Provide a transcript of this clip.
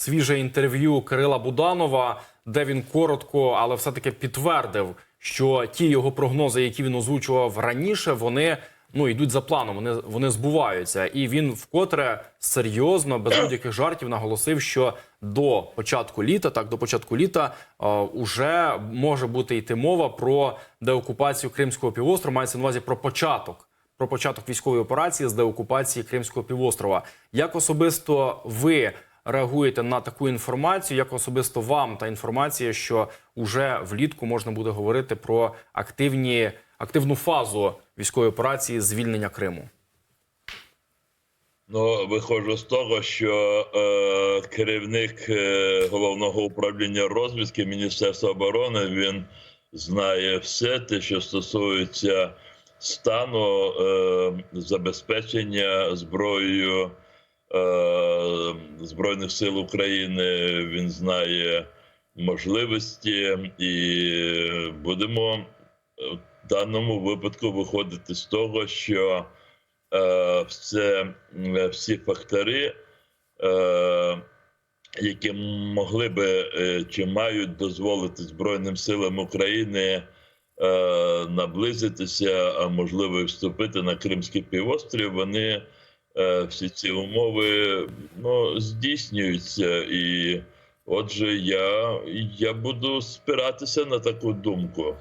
свіже інтерв'ю Кирила Буданова, де він коротко, але все-таки підтвердив, що ті його прогнози, які він озвучував раніше, вони ну йдуть за планом, вони, вони збуваються. І він вкотре серйозно, без будь-яких жартів, наголосив, що до початку літа, так до початку літа, е, уже може бути йти мова про деокупацію Кримського півострова. Мається на увазі про початок. Про початок військової операції з деокупації Кримського півострова. Як особисто ви реагуєте на таку інформацію? Як особисто вам та інформація, що уже влітку можна буде говорити про активні, активну фазу військової операції звільнення Криму? Ну, виходжу з того, що е, керівник е, головного управління розвідки Міністерства оборони він знає все те, що стосується стану е, забезпечення зброєю Збройних сил України. Він знає можливості, і будемо е, в даному випадку виходити з того, що е, все, е, всі фактори, е, які могли би е, чи мають дозволити Збройним силам України е, наблизитися, а можливо і вступити на Кримський півострів, вони е, всі ці умови ну, здійснюються. І отже, я, я буду спиратися на таку думку.